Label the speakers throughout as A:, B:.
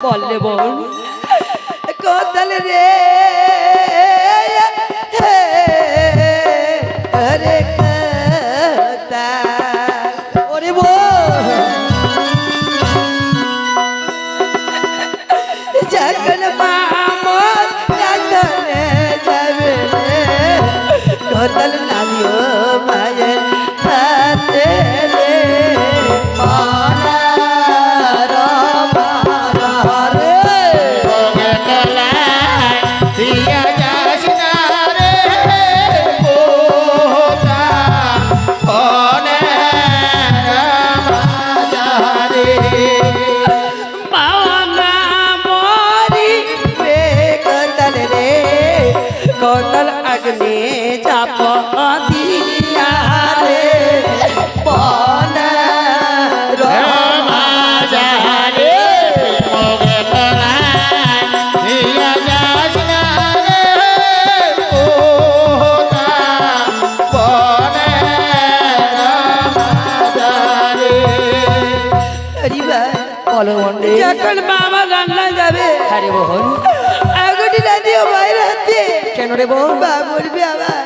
A: বললে বোন
B: কোতল রে রে কোতল।
A: ওরে বোন
B: যখন মামর রাধনে যাবে কোতল নামিও
A: আরে বোন?
B: আগুটি না দিও বাইরে হাতে
A: কেন রে বোন?
B: বা বলবি আবার।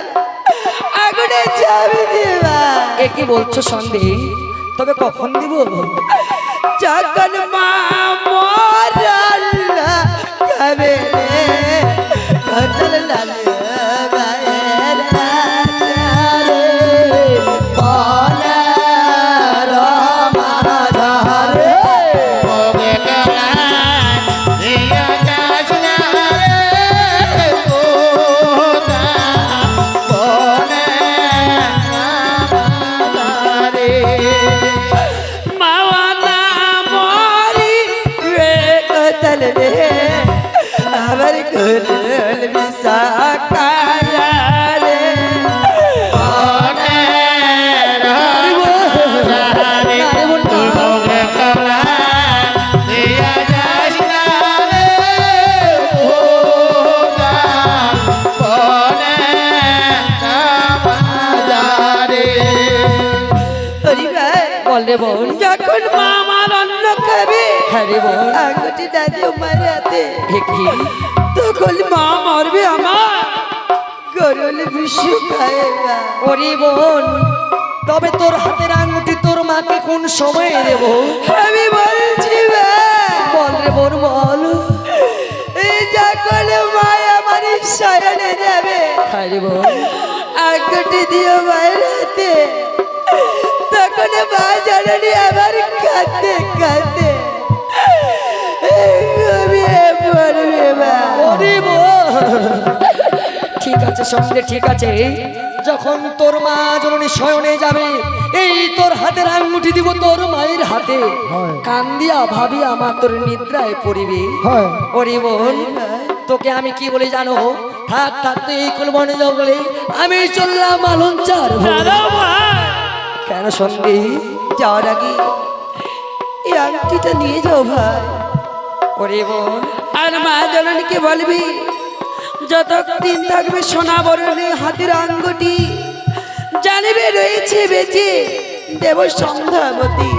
B: আগুনে চাবি দিবা
A: এ কি বলছো সন্দেহ তবে কখন দিব?
B: যখন মা রান্না আবার কুরল বিসাকায়া রে
A: আরে বোন না।
B: হরি ভাই
A: বল বোন
B: যখন মা আমার অন্ন খাবে আঙ্গুটি দাদি আমার হাতে। তখন মা মরবে আমার। গরল বিশু খায়বা
A: ওরে বোন তবে তোর হাতের আঙ্গুটি তোর মাকে কোন সময় দেব?
B: আমি বলছি
A: বল রে বোন বল।
B: এই যখন মা আমার শয়নে যাবে আঙ্গুটি দিও মায়ের হাতে। তখন মা জানানি আবার কাঁদতে কাঁদতে। ঘুমিয়ে পড়বে মা।
A: ঠিক আছে সঙ্গে ঠিক আছে। যখন তোর মা জননী শয়নে যাবে এই তোর হাতের আঙ্গুটি দিব তোর মায়ের হাতে। কান্দিয়া ভাবি আমার তোর নিদ্রায় পড়িবে। ওরে বোন তোকে আমি কি বলে জানো? থাক থাক তুই এই কুলবনে জঙ্গলে আমি চললাম আলন চার কেন সঙ্গে?
B: যাওয়ার আগে এই আংটিটা নিয়ে যাও ভাই।
A: ওরে বোন,
B: আর মা জননীকে বলবি, যতদিন থাকবে সোনা বরণে হাতের আঙ্গুটি, জানিবে রয়েছে বেঁচে দেব সন্ধ্যাবতী।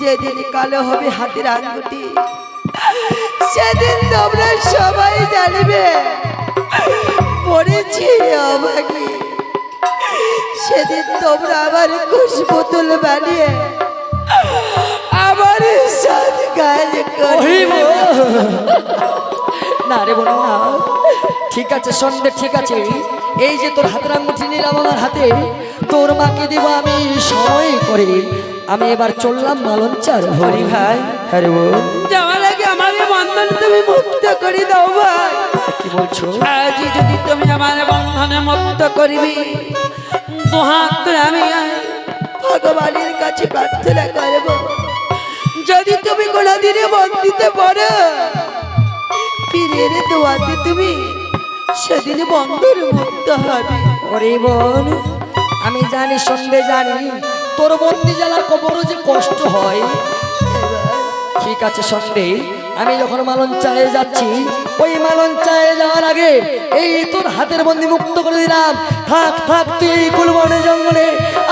B: যেদিন কালো হবে হাতের আঙ্গুটি, সেদিন তোমরা সবাই জানিবে, পড়েছি অভাগী সেদিন তোমরা আবার কুশ বোতল বানিয়ে কাজ করবে।
A: না রে বোন না ঠিক আছে সন্ধ্যে ঠিক আছে। এই যে তোর হাতের আঙ্গুঠি নিলাম আমার হাতে তোর মাকে দিব আমি সময় করে। আমি এবার চললাম মালন চার হরি ভাই। হ্যাঁ বোন।
B: যাওয়ার আগে আমাদের বন্ধন তুমি মুক্ত করে দাও ভাই।
A: কি বলছো?
B: আজ যদি তুমি আমার বন্ধনে মুক্ত করিবি ধরে আমি ভগবানের কাছে প্রার্থনা করব। যদি তুমি কোনোদিনে বন্দিতে পারো পীরের দোয়াতে তুমি সেদিন বন্ধন মুক্ত হবে।
A: ওরে বোন আমি জানি সন্ধে জানি তোর বন্দি জ্বালা কবরও যে কষ্ট হয়। ঠিক আছে সন্ধে। আমি যখন মালন চায়ে যাচ্ছি ওই মালন চায়ে যাওয়ার আগে এই তোর হাতের বন্দি মুক্ত করে দিলাম থাক থাক তুই এই জঙ্গলে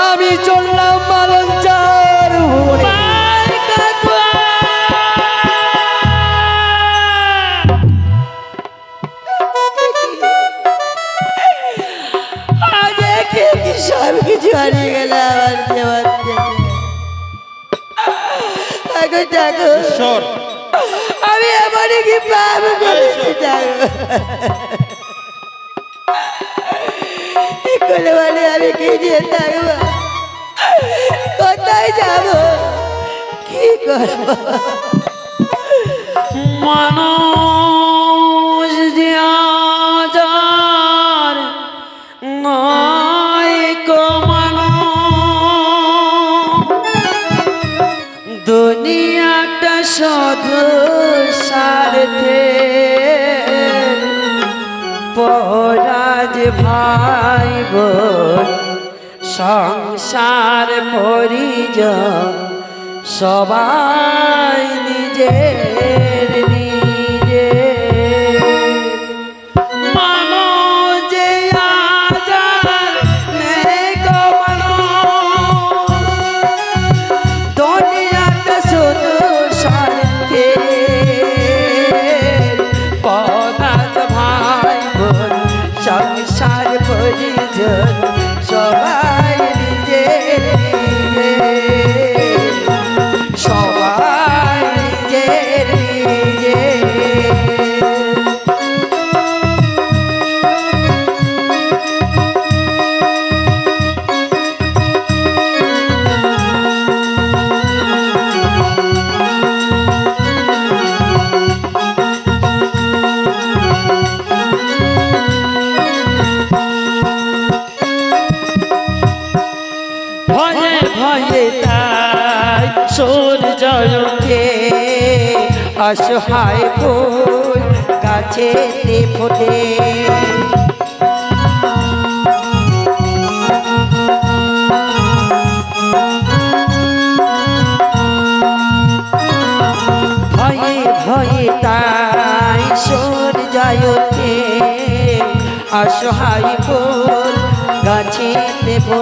A: আমি চললাম মালন চার
B: Short. কিছু
C: হারিয়ে
B: আমি এমনই কি পাপ করেছি কোলে বলে আমি কি দিয়ে থাকব? কোথায় যাব? কি করব?
D: মানুষ ভাই বোন সংসার পরিজন সবাই নিজের ভয়ে ভয়ে তাই সূর্য ওঠে অসহায় ফুল গাছেতে ফোটে। ভয়ে ভয়ে তাই সূর্য ওঠে অসহায় ফুল গাছেতে ফোটে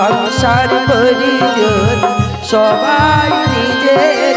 D: সংসার করি সবাই নিজের